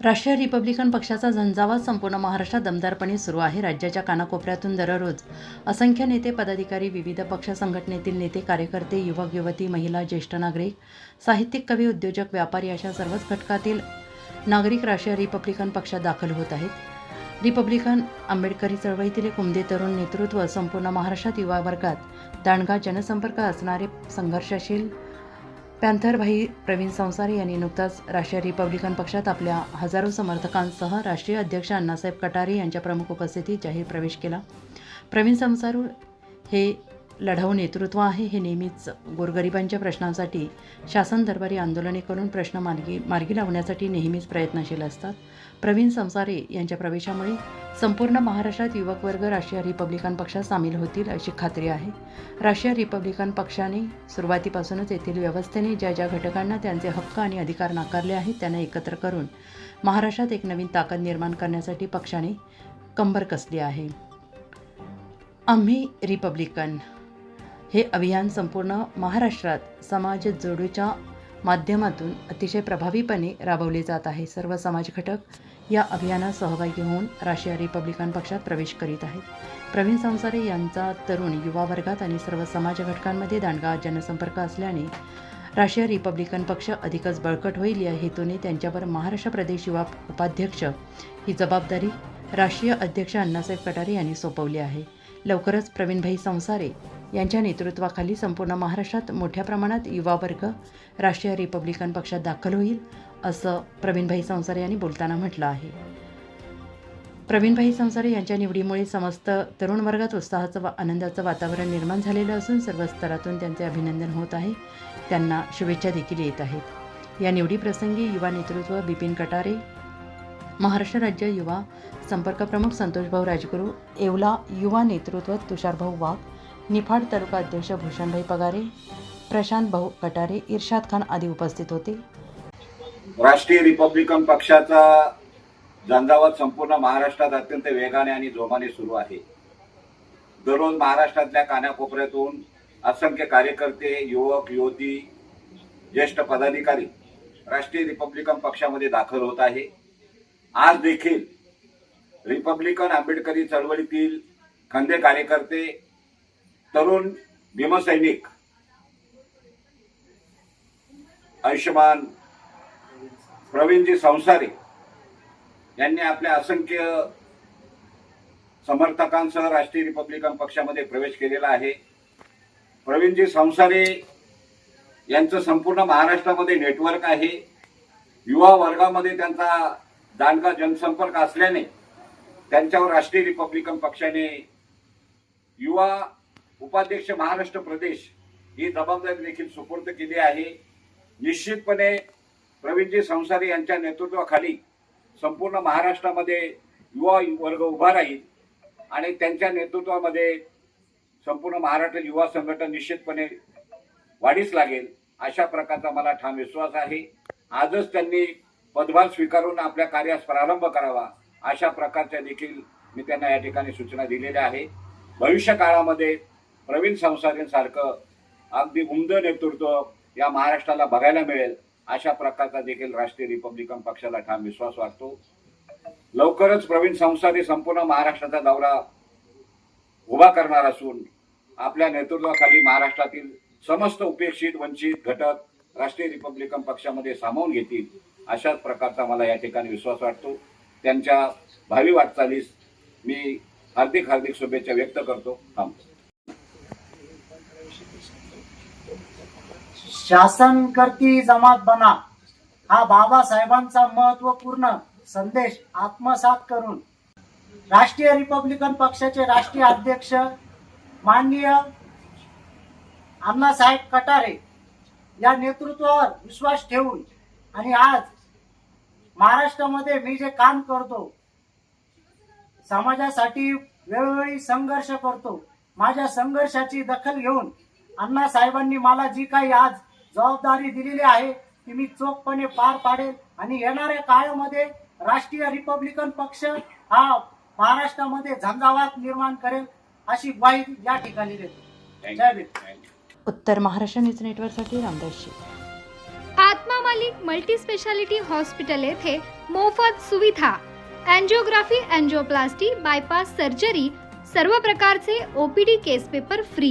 राष्ट्रीय रिपब्लिकन पक्षाचा झंझावात संपूर्ण महाराष्ट्रात दमदारपणे सुरू आहे. राज्याच्या कानाकोपऱ्यातून दररोज असंख्य नेते पदाधिकारी विविध पक्ष संघटनेतील नेते कार्यकर्ते युवक युवती महिला ज्येष्ठ नागरिक साहित्यिक कवी उद्योजक व्यापारी अशा सर्वच घटकातील नागरिक राष्ट्रीय रिपब्लिकन पक्षात दाखल होत आहेत. रिपब्लिकन आंबेडकरी चळवळीतील एक उमदे तरुण नेतृत्व संपूर्ण महाराष्ट्रात युवा वर्गात दांडगा जनसंपर्क असणारे संघर्षशील पॅन्थरभाई प्रवीण संसारे यांनी नुकताच राष्ट्रीय रिपब्लिकन पक्षात आपल्या हजारो समर्थकांसह राष्ट्रीय अध्यक्ष अण्णासाहेब कटारे यांच्या प्रमुख उपस्थितीत जाहीर प्रवेश केला. प्रवीण संसारू हे लढाऊ नेतृत्व आहे हे नेहमीच. गोरगरिबांच्या प्रश्नांसाठी शासन दरबारी आंदोलने करून प्रश्न मार्गी मार्गी लावण्यासाठी नेहमीच प्रयत्नशील असतात. प्रवीण संसारे यांच्या प्रवेशामुळे संपूर्ण महाराष्ट्रात युवक वर्ग राष्ट्रीय रिपब्लिकन पक्षात सामील होतील अशी खात्री आहे. राष्ट्रीय रिपब्लिकन पक्षाने सुरुवातीपासूनच येथील व्यवस्थेने ज्या ज्या घटकांना त्यांचे हक्क आणि अधिकार नाकारले आहेत त्यांना एकत्र करून महाराष्ट्रात एक नवीन ताकद निर्माण करण्यासाठी पक्षाने कंबर कसली आहे. आम्ही रिपब्लिकन. हे अभियान संपूर्ण महाराष्ट्रात समाज जोडीच्या माध्यमातून अतिशय प्रभावीपणे राबवले जात आहे. सर्व समाज घटक या अभियानात सहभागी होऊन राष्ट्रीय रिपब्लिकन पक्षात प्रवेश करीत आहेत. प्रवीण संसारे यांचा तरुण युवा वर्गात आणि सर्व समाज घटकांमध्ये दांडगा जनसंपर्क असल्याने राष्ट्रीय रिपब्लिकन पक्ष अधिकच बळकट होईल. या हेतूने त्यांच्यावर महाराष्ट्र प्रदेश युवा उपाध्यक्ष ही जबाबदारी राष्ट्रीय अध्यक्ष अण्णासाहेब कटारे यांनी सोपवली आहे. लवकरच प्रवीणभाई संसारे यांच्या नेतृत्वाखाली संपूर्ण महाराष्ट्रात मोठ्या प्रमाणात युवा वर्ग राष्ट्रीय रिपब्लिकन पक्षात दाखल होईल असं प्रवीणभाई संसारे यांनी बोलताना म्हटलं आहे. प्रवीणभाई संसारे यांच्या निवडीमुळे समस्त तरुण वर्गात उत्साहाचं व आनंदाचं वातावरण निर्माण झालेलं असून सर्व स्तरातून त्यांचे अभिनंदन होत आहे. त्यांना शुभेच्छा देखील येत आहेत. या निवडीप्रसंगी युवा नेतृत्व बिपिन कटारे महाराष्ट्र राज्य युवा संपर्क प्रमुख संतोषभाऊ राजगुरू येवला युवा नेतृत्व तुषारभाऊ वाघ निफाड तालुका अध्यक्ष भूषणभाई पगारे प्रशांत भाऊ कटारे इर्शाद खान आदी उपस्थित होते. राष्ट्रीय रिपब्लिकन पक्षाचा झंझावत संपूर्ण महाराष्ट्रात अत्यंत वेगाने आणि जोमाने सुरू आहे. दररोज महाराष्ट्रातल्या कानाकोपऱ्यातून असंख्य कार्यकर्ते युवक युवती ज्येष्ठ पदाधिकारी राष्ट्रीय रिपब्लिकन पक्षामध्ये दाखल होत आहे. आज देखील रिपब्लिकन आंबेडकरी चळवळीतील खंदे कार्यकर्ते तरुण भीमसैनिक आयुष्यमान प्रवीणजी संसारे यांनी आपल्या असंख्य समर्थकांसह राष्ट्रीय रिपब्लिकन पक्षामध्ये प्रवेश केलेला आहे. प्रवीणजी संसारे यांचं संपूर्ण महाराष्ट्रामध्ये नेटवर्क आहे. युवा वर्गामध्ये त्यांचा दांडगा जनसंपर्क असल्याने त्यांच्यावर राष्ट्रीय रिपब्लिकन पक्षाने युवा उपाध्यक्ष महाराष्ट्र प्रदेश ही जबाबदारी देखील सुपूर्द केली आहे. निश्चितपणे प्रवीणजी संसारे यांच्या नेतृत्वाखाली संपूर्ण महाराष्ट्रामध्ये युवा वर्ग उभा राहील आणि त्यांच्या नेतृत्वामध्ये संपूर्ण महाराष्ट्र युवा संघटन निश्चितपणे वाढीस लागेल अशा प्रकारचा मला ठाम विश्वास आहे. आजच त्यांनी पदभार स्वीकारून आपल्या कार्यास प्रारंभ करावा अशा प्रकारच्या देखील मी त्यांना या ठिकाणी सूचना दिलेल्या आहे. भविष्य काळामध्ये प्रवीण संसारेंसारखं अगदी उमद नेतृत्व या महाराष्ट्राला बघायला मिळेल अशा प्रकारचा देखील राष्ट्रीय रिपब्लिकन पक्षाला ठाम विश्वास वाटतो. लवकरच प्रवीण संसारी संपूर्ण महाराष्ट्राचा दौरा उभा करणार असून आपल्या नेतृत्वाखाली महाराष्ट्रातील समस्त उपेक्षित वंचित घटक राष्ट्रीय रिपब्लिकन पक्षामध्ये सामावून घेतील अशाच प्रकारचा मला या ठिकाणी विश्वास वाटतो. त्यांच्या भावी वाटचालीस मी हार्दिक हार्दिक शुभेच्छा व्यक्त करतो. थांबतो शासन करती जमात बना. हा बाबासाहेबांचा महत्त्वपूर्ण संदेश आत्मसात करून. राष्ट्रीय रिपब्लिकन पक्षाचे राष्ट्रीय अध्यक्ष माननीय अण्णासाहेब कटारे या नेतृत्वावर विश्वास ठेवून आणि आज महाराष्ट्रामध्ये मी जे काम करतो समाजासाठी वेळोवेळी संघर्ष करतो माझ्या संघर्षाची दखल घेऊन अण्णासाहेबांनी मला जी काही आज जबाबदारी दिलेली आहे ती मी चोखपणे पार पाडेल आणि येणाऱ्या काळामध्ये राष्ट्रीय रिपब्लिकन पक्ष हा महाराष्ट्रामध्ये झंझावात निर्माण करेल अशी ग्वाही या ठिकाणी देतो. जय उत्तर महाराष्ट्र न्यूज नेटवर्कसाठी Ramdas Shaikh Atma Malik multi speciality hospital येथे मोफत सुविधा अँजिओग्राफी अँजिओप्लास्टी बायपास सर्जरी सर्व प्रकारचे OPD case paper free